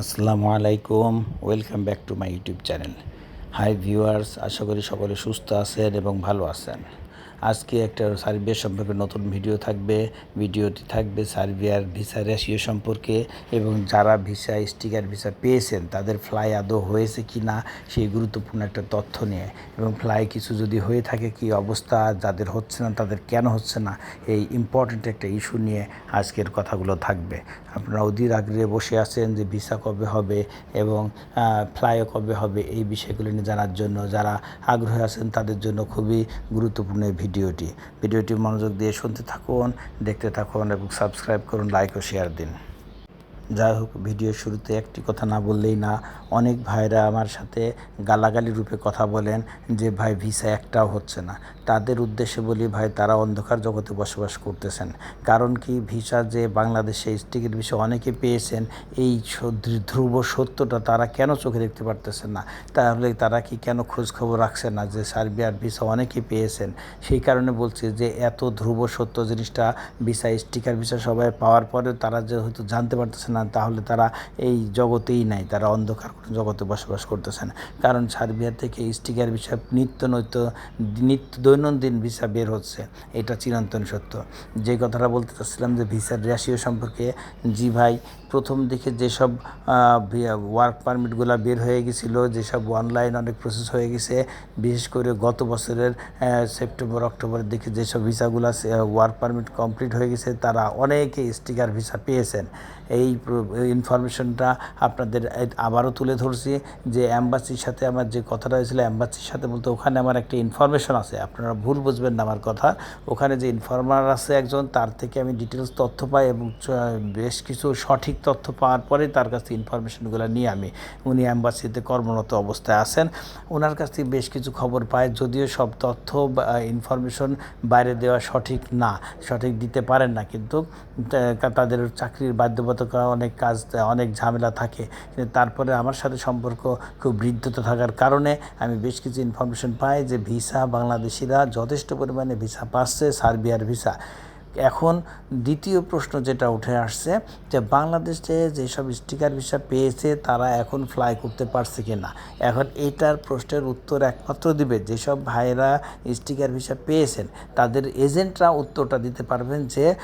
আসসালামু আলাইকুম, welcome back to my YouTube channel. Hi viewers, আশা করি সকলে সুস্থ আছেন এবং ভালো আছেন। আজকে একটা সার্বিয়া সম্পর্কে নতুন ভিডিও থাকবে, ভিডিওটি থাকবে সার্বিয়ার ভিসা রেশিও সম্পর্কে এবং যারা ভিসা, স্টিকার ভিসা পেয়েছেন, তাদের ফ্লাই আদৌ হয়েছে কি না সেই গুরুত্বপূর্ণ একটা তথ্য নিয়ে এবং ফ্লাই কিছু যদি হয়ে থাকে, কি অবস্থা, যাদের হচ্ছে না, তাদের কেন হচ্ছে না, এই ইম্পর্ট্যান্ট একটা ইস্যু নিয়ে আজকের কথাগুলো থাকবে। আপনারা অধীর আগ্রহে বসে আছেন যে ভিসা কবে হবে এবং ফ্লাইও কবে হবে এই বিষয়গুলো নিয়ে জানার জন্য, যারা আগ্রহী আছেন তাদের জন্য খুবই গুরুত্বপূর্ণ ভিডিওটি। ভিডিওটি মনোযোগ দিয়ে শুনতে থাকুন, দেখতে থাকুন এবং সাবস্ক্রাইব করুন, লাইক ও শেয়ার দিন। যাই হোক, ভিডিও শুরুতে একটি কথা না বললেই না, অনেক ভাইরা আমার সাথে গালাগালি রূপে কথা বলেন যে, ভাই, ভিসা একটাও হচ্ছে না। তাদের উদ্দেশ্যে বলি, ভাই, তারা অন্ধকার জগতে বসবাস করতেছেন। কারণ কি, ভিসা যে বাংলাদেশে স্টিকের ভিসা অনেকে পেয়েছেন, এই ধ্রুব সত্যটা তারা কেন চোখে দেখতে পারতেছেন না? তাহলে তারা কি কেন খোঁজ খবর রাখছেন না যে সার্বিয়ার ভিসা অনেকে পেয়েছেন? সেই কারণে বলছি যে, এত ধ্রুব সত্য জিনিসটা ভিসা, স্টিকার ভিসা সবাই পাওয়ার পরে তারা যে হয়তো জানতে পারতেছে না, তাহলে তারা এই জগতেই নাই। তারা অন্ধকার জগতে বসবাস করতেছেন। কারণ সার্বিয়া থেকে স্টিকার ভিসা নিত্য নৈত্য নিত্য দৈনন্দিন ভিসা বের হচ্ছে, এটা চিরন্তন সত্য। যে কথাটা বলতে চাচ্ছিলাম যে ভিসার রেশিও সম্পর্কে, জি ভাই প্রথম দিকে যেসব ওয়ার্ক পারমিটগুলো বের হয়ে গেছিল, যেসব অনলাইন অনেক প্রসেস হয়ে গেছে, বিশেষ করে গত বছরের সেপ্টেম্বর অক্টোবরের দিকে যেসব ভিসাগুলো ওয়ার্ক পারমিট কমপ্লিট হয়ে গেছে, তারা অনেকে স্টিকার ভিসা পেয়েছেন। এই ইনফরমেশনটা আপনাদের আবারও তুলে ধরছি যে অ্যাম্বাসির সাথে আমার যে কথাটা হয়েছিল অ্যাম্বাসির সাথে বলতে ওখানে আমার একটা ইনফরমেশন আছে, আপনারা ভুল বুঝবেন না আমার কথা। ওখানে যে ইনফরমার আছে একজন, তার থেকে আমি ডিটেলস তথ্য পাই এবং বেশ কিছু সঠিক তথ্য পাওয়ার পরে তার কাছ থেকে ইনফরমেশনগুলো নিয়ে আমি, উনি অ্যাম্বাসিতে কর্মরত অবস্থায় আছেন। ওনার কাছ থেকে বেশ কিছু খবর পায় যদিও সব তথ্য ইনফরমেশন বাইরে দেওয়া সঠিক না, সঠিক দিতে পারেন না, কিন্তু তাদের চাকরির বাধ্যবাধকতা, অনেক কাজ, অনেক ঝামেলা থাকে। কিন্তু তারপরে আমার সাথে সম্পর্ক খুব বৃদ্ধতা থাকার কারণে আমি বেশ কিছু ইনফরমেশন পাই যে, ভিসা বাংলাদেশিরা যথেষ্ট পরিমাণে ভিসা পাচ্ছে, সার্বিয়ার ভিসা। এখন দ্বিতীয় প্রশ্ন যেটা উঠে আসছে যে বাংলাদেশে যেসব স্টিকার ভিসা পেয়েছে তারা এখন ফ্লাই করতে পারছে কি না এখন এটার প্রশ্নের উত্তর একমাত্র দিবে যেসব ভাইরা স্টিকার ভিসা পেয়েছেন, তাদের এজেন্টরা উত্তরটা দিতে পারবেন যে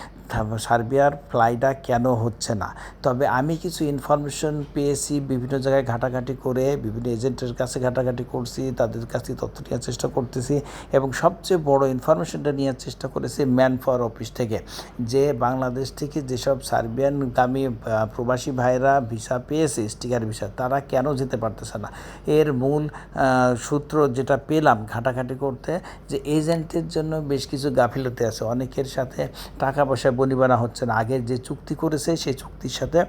সার্বিয়ার ফ্লাইটা কেন হচ্ছে না? তবে আমি কিছু ইনফরমেশন পেয়েছি বিভিন্ন জায়গায় ঘাটাঘাটি করে বিভিন্ন এজেন্টের কাছে ঘাটাঘাটি করছি তাদের কাছ থেকে তথ্য নেওয়ার চেষ্টা করতেছি এবং সবচেয়ে বড় ইনফরমেশনটা নেওয়ার চেষ্টা করেছি ম্যান ফর অফিস থেকে যে বাংলাদেশ থেকে যেসব সার্বিয়ানগামী আহ, প্রবাসী ভাইরা ভিসা পেয়েছে স্টিকার ভিসা তারা কেন যেতে পারতেছে না? এর মূল সূত্র যেটা পেলাম ঘাটাঘাটি করতে যে এজেন্টের জন্য বেশ কিছু গাফিলতি আছে। অনেকের সাথে টাকা পয়সা বনিবানা হচ্ছে না। আগের যে চুক্তি করেছে সেই চুক্তির সাথে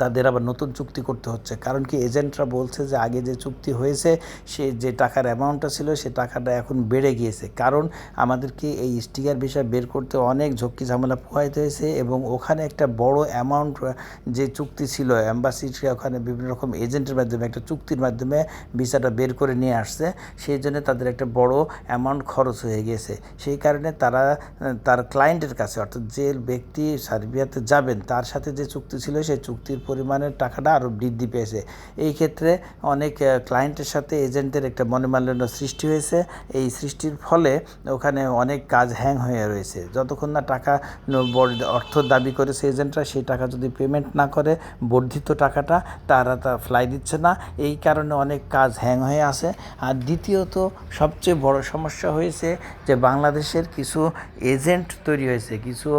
তাদের আবার নতুন চুক্তি করতে হচ্ছে। কারণ কি এজেন্টরা বলছে যে আগে যে চুক্তি হয়েছে, সে যে টাকার অ্যামাউন্টটা ছিল, সে টাকাটা এখন বেড়ে গিয়েছে। কারণ আমাদেরকে এই স্টিকার বিষয় বের করতে অনেক ঝক্কি ঝামেলা পোহাইতে হয়েছে এবং ওখানে একটা বড় অ্যামাউন্ট যে চুক্তি ছিল অ্যাম্বাসির ওখানে বিভিন্ন রকম এজেন্টের মাধ্যমে, একটা চুক্তির মাধ্যমে ভিসাটা বের করে নিয়ে আসছে, সেই জন্য তাদের একটা বড় অ্যামাউন্ট খরচ হয়ে গেছে সেই কারণে তারা, তার ক্লায়েন্টের কাছে, অর্থাৎ যে ব্যক্তি সার্বিয়াতে যাবেন, তার সাথে যে চুক্তি ছিল, সেই চুক্তির পরিমাণের টাকাটা আরও বৃদ্ধি পেয়েছে। এই ক্ষেত্রে অনেক ক্লায়েন্টের সাথে এজেন্টের একটা মনোমালিন্য সৃষ্টি হয়েছে। এই সৃষ্টির ফলে ওখানে অনেক কাজ হ্যাং হয়ে রয়েছে। যতক্ষণ না টাকা অর্থ দাবি করেছে এজেন্টরা সেই টাকা যদি পেমেন্ট না করে, বর্ধিত টাকাটা তারা তা ফ্লাই দিচ্ছে না। এই কারণে অনেক কাজ হ্যাং হয়ে আছে। আর দ্বিতীয়ত, সবচেয়ে বড় সমস্যা হয়েছে যে বাংলাদেশের কিছু এজেন্ট তৈরি হয়েছে, কিছু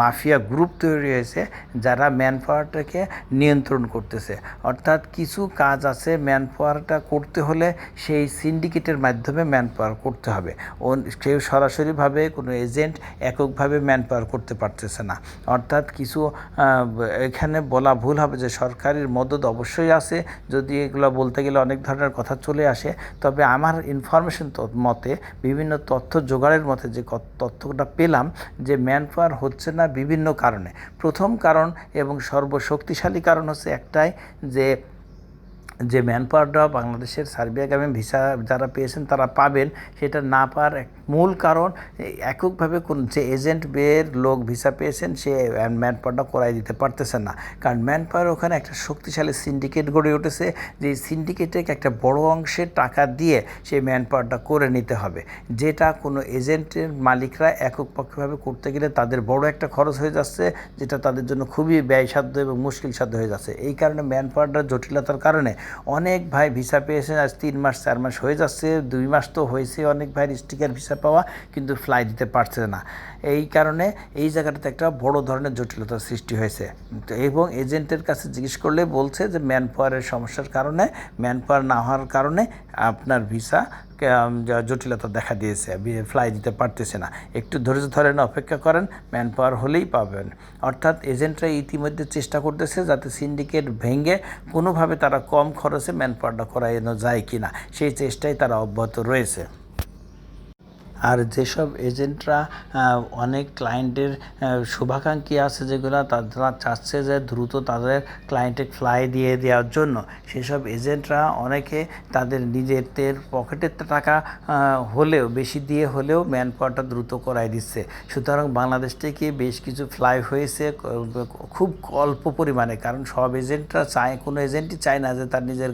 মাফিয়া গ্রুপ তৈরি হয়েছে, যারা ম্যান পাওয়ারটাকে নিয়ন্ত্রণ করতেছে। অর্থাৎ কিছু কাজ আছে ম্যান পাওয়ারটা করতে হলে সেই সিন্ডিকেটের মাধ্যমে ম্যান পাওয়ার করতে হবে। ও কেউ সরাসরিভাবে কোনো এজেন্ট এককভাবে ম্যান পাওয়ার করতে পারতেছে না। অর্থাৎ কিছু এখানে বলা ভুল হবে যে সরকারের মদত অবশ্যই আছে। যদি এগুলো বলতে গেলে অনেক ধরনের কথা চলে আসে, তবে আমার ইনফরমেশন মতে, বিভিন্ন তথ্য জোগাড়ের মতে যে তথ্যটা পেলাম যে ম্যান পাওয়ার হচ্ছে না বিভিন্ন কারণে। প্রথম কারণ এবং সর্বশক্তিশালী কারণ হচ্ছে একটাই যে যে ম্যান পাওয়ারটা বাংলাদেশের সার্বিয়াগামী ভিসা যারা পেয়েছেন তারা পাবেন, সেটা না পাওয়ার মূল কারণ, এককভাবে কোন যে এজেন্ট বের লোক ভিসা পেয়েছেন, সে ম্যান পাওয়ারটা করাই দিতে পারতেছে না। কারণ ম্যান পাওয়ার ওখানে একটা শক্তিশালী সিন্ডিকেট গড়ে উঠেছে, যে সিন্ডিকেটকে একটা বড় অংশের টাকা দিয়ে সেই ম্যান পাওয়ারটা করে নিতে হবে। যেটা কোনো এজেন্টের মালিকরা একক পক্ষভাবে করতে গেলে তাদের বড় একটা খরচ হয়ে যাচ্ছে, যেটা তাদের জন্য খুবই ব্যয়সাধ্য এবং মুশকিল সাধ্য হয়ে যাচ্ছে। এই কারণে ম্যান পাওয়ারটার জটিলতার কারণে অনেক ভাই ভিসা পেয়েছেন, আজ তিন মাস, চার মাস হয়ে যাচ্ছে, দুই মাস তো হয়েছে অনেক ভাইয়ের স্টিকার ভিসা পাওয়া কিন্তু ফ্লাই দিতে পারছে না। এই কারণে এই জায়গাটাতে একটা বড় ধরনের জটিলতার সৃষ্টি হয়েছে। এবং এজেন্টের কাছে জিজ্ঞেস করলে বলছে যে ম্যান পাওয়ারের সমস্যার কারণে ম্যান পাওয়ার না হওয়ার কারণে আপনার ভিসা জটিলতা দেখা দিয়েছে ফ্লাই দিতে পারতেছে না। একটু ধৈর্য ধরেন, অপেক্ষা করেন ম্যান পাওয়ার হলেই পাবেন। অর্থাৎ এজেন্টরা ইতিমধ্যে চেষ্টা করতেছে যাতে সিন্ডিকেট ভেঙে কোনোভাবে তারা কম খরচে ম্যান পাওয়ারটা করানো যায় কি না সেই চেষ্টায় তারা অব্যাহত রয়েছে। আর যেসব এজেন্টরা অনেক ক্লায়েন্টের শুভাকাঙ্ক্ষী আছে যেগুলো, তারা চাচ্ছে যে দ্রুত তাদের ক্লায়েন্টে ফ্লাই দিয়ে দেওয়ার জন্য। সেসব এজেন্টরা অনেকে তাদের নিজেদের পকেটের টাকা হলেও, বেশি দিয়ে হলেও ম্যান পাওয়ারটা দ্রুত করাই দিচ্ছে। সুতরাং বাংলাদেশ থেকে বেশ কিছু ফ্লাই হয়েছে, খুব অল্প পরিমাণে। কারণ সব এজেন্টরা চায়, কোনো এজেন্টই চায় না যে তার নিজের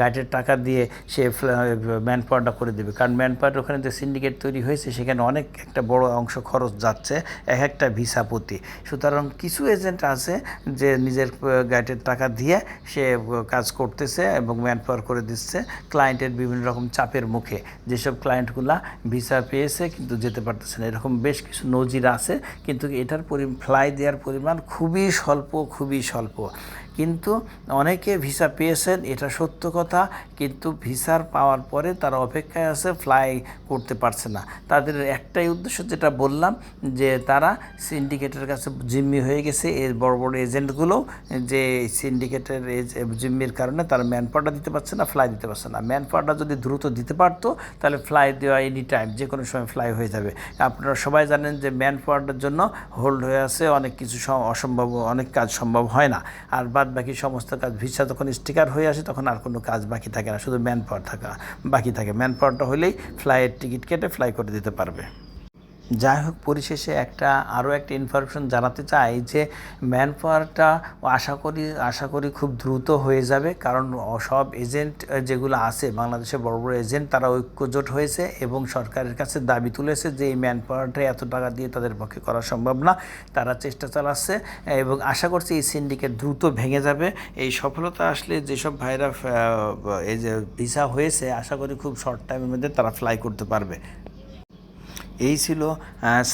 গাইডের টাকা দিয়ে সে ম্যান পাওয়ারটা করে দেবে। কারণ ম্যান পাওয়ার ওখানে যে সিন্ডিকেট তৈরি হয়েছে, সেখানে অনেক একটা বড় অংশ খরচ যাচ্ছে, এক একটা ভিসা প্রতি। সুতরাং কিছু এজেন্ট আছে যে নিজের গাইডের টাকা দিয়ে সে কাজ করতেছে এবং ম্যান পাওয়ার করে দিচ্ছে ক্লায়েন্টের বিভিন্ন রকম চাপের মুখে। যেসব ক্লায়েন্টগুলা ভিসা পেয়েছে কিন্তু যেতে পারতেছে না। এরকম বেশ কিছু নজির আছে, কিন্তু এটার পরি ফ্লাই দেওয়ার পরিমাণ খুবই স্বল্প খুবই স্বল্প। কিন্তু অনেকে ভিসা পেয়েছেন, এটা সত্য কথা, কিন্তু ভিসার পাওয়ার পরে তারা অপেক্ষায় আছে ফ্লাই করতে পারছে না। তাদের একটাই উদ্দেশ্য যেটা বললাম, যে তারা সিন্ডিকেটের কাছে জিম্মি হয়ে গেছে। এই বড় বড় এজেন্টগুলো যে সিন্ডিকেটের জিম্মির কারণে তারা ম্যান পাওয়ারটা দিতে পারছে না ফ্লাই দিতে পারছে না। ম্যান পাওয়ারটা যদি দ্রুত দিতে পারতো, তাহলে ফ্লাই দেওয়া এনি টাইম যে কোনো সময় ফ্লাই হয়ে যাবে। আপনারা সবাই জানেন যে ম্যান পাওয়ারটার জন্য হোল্ড হয়ে আছে, অনেক কিছু অসম্ভব, অনেক কাজ সম্ভব হয় না। আর বাদ বাকি সমস্ত কাজ, ভিসা যখন স্টিকার হয়ে আসে, তখন আর কোনো কাজ বাকি থাকে না, শুধু ম্যান পাওয়ার থাকা, বাকি থাকে। ম্যান পাওয়ারটা হলেই ফ্লাইয়ের টিকিট কেটে ফ্লাই করে দিতে পারবে। যাই হোক, পরিশেষে একটা আরও একটা ইনফরমেশন জানাতে চাই যে ম্যান পাওয়ারটা আশা করি আশা করি খুব দ্রুত হয়ে যাবে। কারণ সব এজেন্ট যেগুলো আছে, বাংলাদেশের বড় বড় এজেন্ট তারা ঐক্যজোট হয়েছে এবং সরকারের কাছে দাবি তুলেছে যে এই ম্যান পাওয়ারটা এত টাকা দিয়ে তাদের পক্ষে করা সম্ভব না। তারা চেষ্টা চালাচ্ছে এবং আশা করছি এই সিন্ডিকেট দ্রুত ভেঙে যাবে। এই সফলতা আসলে যেসব ভাইরা এই যে ভিসা হয়েছে, আশা করি খুব শর্ট টাইমের মধ্যে তারা ফ্লাই করতে পারবে। এই ছিল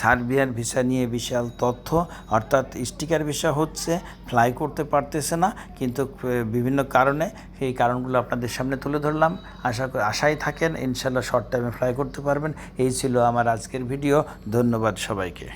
সার্বিয়ার ভিসা নিয়ে বিশাল তথ্য। অর্থাৎ স্টিকার ভিসা হচ্ছে ফ্লাই করতে পারতেছে না, কিন্তু বিভিন্ন কারণে সেই কারণগুলো আপনাদের সামনে তুলে ধরলাম। আশা আশাই থাকেন, ইনশাল্লাহ শর্ট টাইমে ফ্লাই করতে পারবেন। এই ছিল আমার আজকের ভিডিও ধন্যবাদ সবাইকে।